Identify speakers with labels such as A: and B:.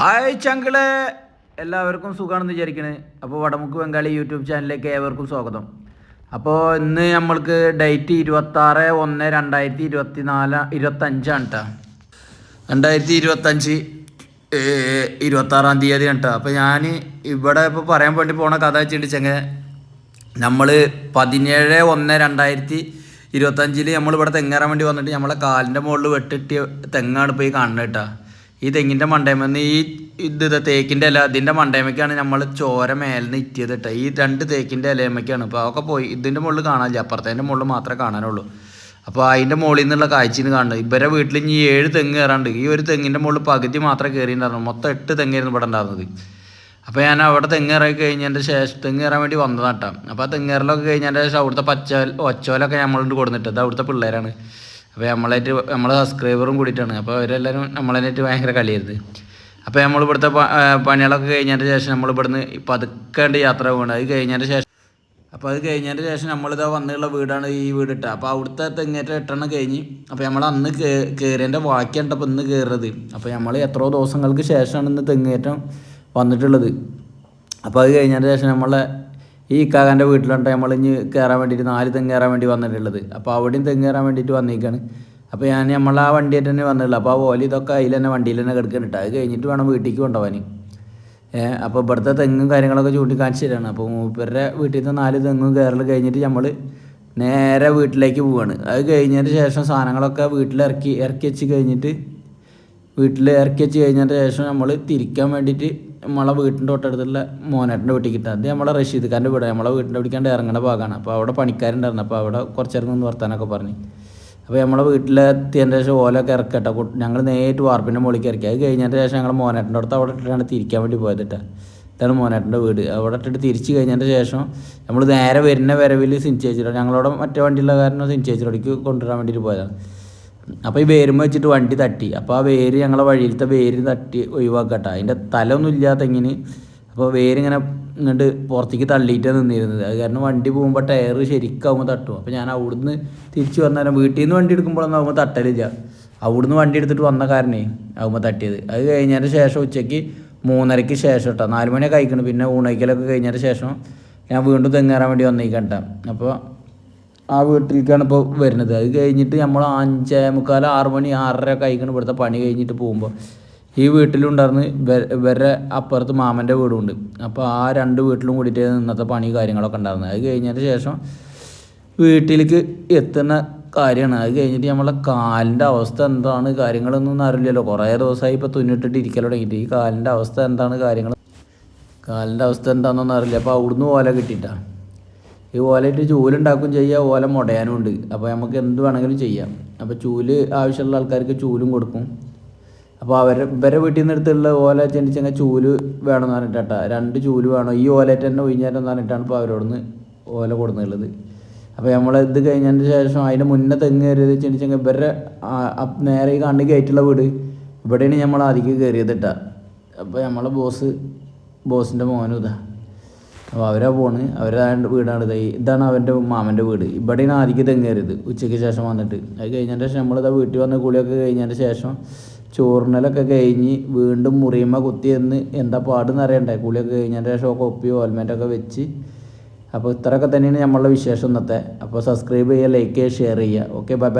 A: Hi ചങ്കിൾ. എല്ലാവർക്കും സുഖമാണെന്ന് വിചാരിക്കണേ. അപ്പോൾ വടമുക്ക് ബംഗാളി യൂട്യൂബ് ചാനലിലേക്ക് ഏവർക്കും സ്വാഗതം. അപ്പോൾ ഇന്ന് നമ്മൾക്ക് ഡേറ്റ് ഇരുപത്താറ് ഒന്ന് രണ്ടായിരത്തി ഇരുപത്തി നാല് ഇരുപത്തഞ്ചാണ് കേട്ടോ രണ്ടായിരത്തി ഇരുപത്തഞ്ച് ഇരുപത്താറാം തീയതി കേട്ടോ അപ്പോൾ ഞാൻ ഇവിടെ ഇപ്പോൾ പറയാൻ വേണ്ടി പോണ കഥ വെച്ചിട്ടുണ്ടെങ്കിൽ നമ്മൾ പതിനേഴ് ഒന്ന് രണ്ടായിരത്തി ഇരുപത്തഞ്ചിൽ നമ്മളിവിടെ തെങ്ങേറാൻ വേണ്ടി വന്നിട്ട് നമ്മളെ കാലിന്റെ മുകളിൽ വെട്ടിട്ടിയ തെങ്ങാണ് പോയി കാണുന്നത് കേട്ടോ ഈ തെങ്ങിന്റെ മണ്ടേമെന്ന് ഈ ഇത് തേക്കിന്റെ ഇല ഇതിന്റെ മണ്ടേമയ്ക്കാണ് നമ്മൾ ചോര മേലെ നിന്ന് ഇറ്റിയത് കേട്ടോ. ഈ രണ്ട് തേക്കിന്റെ ഇലയമ്മയ്ക്കാണ് അപ്പോൾ അതൊക്കെ പോയി. ഇതിന്റെ മുകളിൽ കാണാനില്ല. അപ്പുറത്തേന്റെ മുകളിൽ മാത്രമേ കാണാനുള്ളൂ. അപ്പോൾ അതിന്റെ മുകളിൽ നിന്നുള്ള കാഴ്ചയാണ് കാണുന്നത്. ഇവരെ വീട്ടിൽ ഇനി ഏഴ് തെങ്ങ് കയറാണ്ട്. ഈ ഒരു തെങ്ങിന്റെ മുകളിൽ പകുതി മാത്രമേ കയറിയിട്ടുണ്ടായിരുന്നു മൊത്തം എട്ട് തെങ്ങായിരുന്നു ഇവിടെ ഉണ്ടായിരുന്നത്. അപ്പോൾ ഞാൻ അവിടെ തെങ്ങ് ഇറങ്ങി കഴിഞ്ഞതിന്റെ ശേഷം തെങ്ങ് കയറാൻ വേണ്ടി വന്നതാട്ടാം അപ്പോൾ ആ തെങ്ങ് തെങ്ങേറലൊക്കെ കഴിഞ്ഞതിന്റെ ശേഷം അവിടുത്തെ പച്ച ഒച്ചോലൊക്കെ കൊടുത്തിട്ട് അത് അവിടുത്തെ പിള്ളേരാണ്. അപ്പോൾ നമ്മളായിട്ട് നമ്മളെ സബ്സ്ക്രൈബറും കൂടിയിട്ടാണ്. അപ്പോൾ അവരെല്ലാവരും നമ്മളതിനായിട്ട് ഭയങ്കര കളിയായിരുന്നു. അപ്പോൾ നമ്മൾ ഇവിടുത്തെ പണികളൊക്കെ കഴിഞ്ഞതിന്റെ ശേഷം നമ്മൾ ഇവിടുന്ന് പതുക്കേണ്ട യാത്ര പോകണം അത് കഴിഞ്ഞതിന്റെ ശേഷം അപ്പോൾ അത് കഴിഞ്ഞതിന്റെ ശേഷം നമ്മളിതാ വന്നുള്ള വീടാണ് ഈ വീട് ഇട്ടത് അപ്പോൾ അവിടുത്തെ തെങ്ങേറ്റം എട്ടെണ്ണം കഴിഞ്ഞ് അപ്പോൾ നമ്മൾ അന്ന് കയറിയതിന്റെ ബാക്കിയാണ് അപ്പോൾ ഇന്ന് കയറുന്നത് അപ്പോൾ നമ്മൾ എത്രയോ ദിവസങ്ങൾക്ക് ശേഷമാണ് ഇന്ന് തെങ്ങേറ്റം വന്നിട്ടുള്ളത്. അപ്പോൾ അത് കഴിഞ്ഞതിന്റെ ശേഷം നമ്മളെ ഈ ഇക്കാകാന്റെ വീട്ടിലുണ്ട് നമ്മൾ ഇനി കയറാൻ വേണ്ടിയിട്ട് നാല് തെങ്ങ് കയറാൻ വേണ്ടി വന്നിട്ടുള്ളത്. അപ്പോൾ അവിടെയും തെങ്ങ് കയറാൻ വേണ്ടിയിട്ട് വന്നിരിക്കുകയാണ് അപ്പോൾ ഞാൻ നമ്മൾ ആ വണ്ടിയായിട്ട് തന്നെ വന്നിട്ടുള്ളൂ. അപ്പോൾ ആ ഓല ഇതൊക്കെ അതിൽ തന്നെ വണ്ടിയിൽ തന്നെ കിടക്കുന്നുണ്ട് അത് കഴിഞ്ഞിട്ട് വേണം വീട്ടിലേക്ക് കൊണ്ടുപോകാൻ. അപ്പോൾ ഇവിടുത്തെ തെങ്ങും കാര്യങ്ങളൊക്കെ ചൂണ്ടിക്കാണിച്ച് തരാണ്. അപ്പോൾ മൂപ്പരുടെ നിന്ന് നാല് തെങ്ങും കയറൽ കഴിഞ്ഞിട്ട് നമ്മൾ നേരെ വീട്ടിലേക്ക് പോവാണ്. അത് കഴിഞ്ഞതിന് ശേഷം സാധനങ്ങളൊക്കെ വീട്ടിൽ വീട്ടിലിറക്കി ഇറക്കി വെച്ച് കഴിഞ്ഞിട്ട് വീട്ടിൽ ഇറക്കി വെച്ച് കഴിഞ്ഞതിന് ശേഷം നമ്മൾ തിരിക്കാൻ വേണ്ടിയിട്ട് നമ്മളെ വീട്ടിന്റെ തൊട്ടടുത്തുള്ള മോനേട്ടന്റെ വീട്ടിൽ കിട്ടുക അത് നമ്മളെ റഷീദ് ഖാന്റെ വീട്. നമ്മളെ വീട്ടിന്റെ പിടിക്കാണ്ട് ഇറങ്ങുന്ന ഭാഗമാണ്. അപ്പോൾ അവിടെ പണിക്കാരുണ്ടായിരുന്നു. അപ്പോൾ അവിടെ കുറച്ച് നേരം നിന്ന് വർത്താനൊക്കെ പറഞ്ഞ്. അപ്പോൾ നമ്മളെ വീട്ടിലെത്തിയതിന്റെ ശേഷം ഓലൊക്കെ ഇറക്കട്ടെ. ഞങ്ങൾ നേരിട്ട് വാർപ്പിന്റെ മുകളിലേക്ക് ഇറക്കി. അത് കഴിഞ്ഞതിന്റെ ശേഷം ഞങ്ങൾ മോനേട്ടന്റെ അടുത്ത് അവിടെ ഇട്ടിട്ടാണ് തിരിക്കാൻ വേണ്ടി പോയത് കേട്ടോ. ഇതാണ് മോനേട്ടന്റെ വീട്. അവിടെ ഇട്ടിട്ട് തിരിച്ച് കഴിഞ്ഞതിന്റെ ശേഷം നമ്മൾ നേരെ വരുന്ന വരവിൽ സിൻചേച്ചിയുടെ ഞങ്ങളവിടെ മറ്റേ വണ്ടിയുള്ള കാരണം സിൻചേച്ചിയോടേക്ക് കൊണ്ടുവരാൻ വേണ്ടിയിട്ട് പോയതാണ്. അപ്പോൾ ഈ വേരും വെച്ചിട്ട് വണ്ടി തട്ടി. അപ്പോൾ ആ വേര് ഞങ്ങളെ വഴിയിലത്തെ വേര് തട്ടി ഒഴിവാക്കട്ടെ. അതിന്റെ തലൊന്നും ഇല്ലാത്ത എങ്ങനെ അപ്പോൾ വേരിങ്ങനെ ഇങ്ങോട്ട് പുറത്തേക്ക് തള്ളിയിട്ടാണ് നിന്നിരുന്നത്. അത് കാരണം വണ്ടി പോകുമ്പോൾ ടയർ ശരിക്കാവുമ്പോൾ തട്ടും. അപ്പോൾ ഞാൻ അവിടുന്ന് തിരിച്ചു വന്നാലും വീട്ടിൽ നിന്ന് വണ്ടി എടുക്കുമ്പോഴൊന്നും ആകുമ്പോൾ തട്ടലില്ല. അവിടുന്ന് വണ്ടി എടുത്തിട്ട് വന്ന കാരണേ ആകുമ്പോൾ തട്ടിയത്. അത് കഴിഞ്ഞതിന് ശേഷം ഉച്ചയ്ക്ക് മൂന്നരയ്ക്ക് ശേഷം കേട്ടോ നാല് കഴിക്കണം പിന്നെ ഊണയ്ക്കലൊക്കെ കഴിഞ്ഞതിന് ശേഷം ഞാൻ വീണ്ടും തെങ്ങേറാൻ വേണ്ടി വന്നേക്കണ്ട അപ്പോൾ ആ വീട്ടിലേക്കാണ് ഇപ്പോൾ വരുന്നത്. അത് കഴിഞ്ഞിട്ട് നമ്മൾ അഞ്ചേ മുക്കാൽ ആറ് മണി ആറര കഴിക്കണം ഇവിടുത്തെ പണി കഴിഞ്ഞിട്ട് പോകുമ്പോൾ ഈ വീട്ടിലുണ്ടായിരുന്നു വരെ ഇവരുടെ അപ്പുറത്ത് മാമന്റെ വീടുണ്ട്. അപ്പോൾ ആ രണ്ട് വീട്ടിലും കൂടിയിട്ട് ഇന്നത്തെ പണി കാര്യങ്ങളൊക്കെ ഉണ്ടായിരുന്നത് അത് കഴിഞ്ഞതിന് ശേഷം വീട്ടിലേക്ക് എത്തുന്ന കാര്യമാണ്. അത് കഴിഞ്ഞിട്ട് നമ്മളെ കാലിന്റെ അവസ്ഥ എന്താണ്? കാര്യങ്ങളൊന്നും അറിയില്ലല്ലോ. കുറേ ദിവസമായി ഇപ്പോൾ തുന്നിട്ടിട്ട് ഇരിക്കൽ തുടങ്ങിയിട്ട്. ഈ കാലിന്റെ അവസ്ഥ എന്താണ്? കാര്യങ്ങൾ കാലിന്റെ അവസ്ഥ എന്താണെന്നൊന്നും അറിയില്ല. അപ്പോൾ അവിടുന്ന് ഓല കിട്ടിയിട്ടാണ് ഈ ഓലയിട്ട് ചൂലുണ്ടാക്കും ചെയ്യാം ഓല മുടയാനും ഉണ്ട് അപ്പോൾ നമുക്ക് എന്ത് വേണമെങ്കിലും ചെയ്യാം. അപ്പോൾ ചൂൽ ആവശ്യമുള്ള ആൾക്കാർക്ക് ചൂലും കൊടുക്കും. അപ്പോൾ അവർ ഇവരെ വീട്ടിൽ നിന്ന് എടുത്തുള്ള ഓല ചെന്നിച്ചെങ്കിൽ ചൂൽ വേണമെന്ന് പറഞ്ഞിട്ടാ രണ്ട് ചൂൽ വേണം. ഈ ഓലയിട്ട് തന്നെ ഒഴിഞ്ഞേരെന്ന് പറഞ്ഞിട്ടാണ് ഇപ്പോൾ അവരോട് ഓല കൊടുക്കുന്നുള്ളത് അപ്പോൾ നമ്മൾ ഇത് കഴിഞ്ഞതിന് ശേഷം അതിന് മുന്നേ തെങ്ങ് കയറിയത് ചെന്നിച്ചെങ്കിൽ ഇവരുടെ നേരെ ഈ കണ്ണ് കയറ്റുള്ള വീട് ഇവിടെയാണ് നമ്മൾ ആദ്യം കയറിയത് ഇട്ടാ അപ്പോൾ നമ്മളെ ബോസ് ബോസിന്റെ മോനും ഇതാ. അപ്പോൾ അവരാ പോണ്. അവരുടെ വീടാണ്. ഇതായി ഇതാണ് അവന്റെ മാമന്റെ വീട്. ഇവിടെ ഇവിടെയാണ് ആദ്യം തെങ്ങേറിയത് ഉച്ചയ്ക്ക് ശേഷം വന്നിട്ട്. അത് കഴിഞ്ഞതിന്റെ ശേഷം നമ്മളിതാ വീട്ടിൽ വന്ന കുളിയൊക്കെ കഴിഞ്ഞതിന്റെ ശേഷം ചോറിനലൊക്കെ കഴിഞ്ഞ് വീണ്ടും മുറിയമ്മ കുത്തി എന്ന് എന്താ പാടെന്ന് അറിയണ്ടേ? കുളിയൊക്കെ കഴിഞ്ഞതിന്റെ ശേഷം ഒക്കെ ഒപ്പി ഓൽമെന്റൊക്കെ വെച്ച്. അപ്പോൾ ഇത്രയൊക്കെ തന്നെയാണ് നമ്മളുടെ വിശേഷം ഇന്നത്തെ. അപ്പോൾ സബ്സ്ക്രൈബ് ചെയ്യുക ലൈക്ക് ചെയ്യുക ഷെയർ ചെയ്യുക. Okay bye bye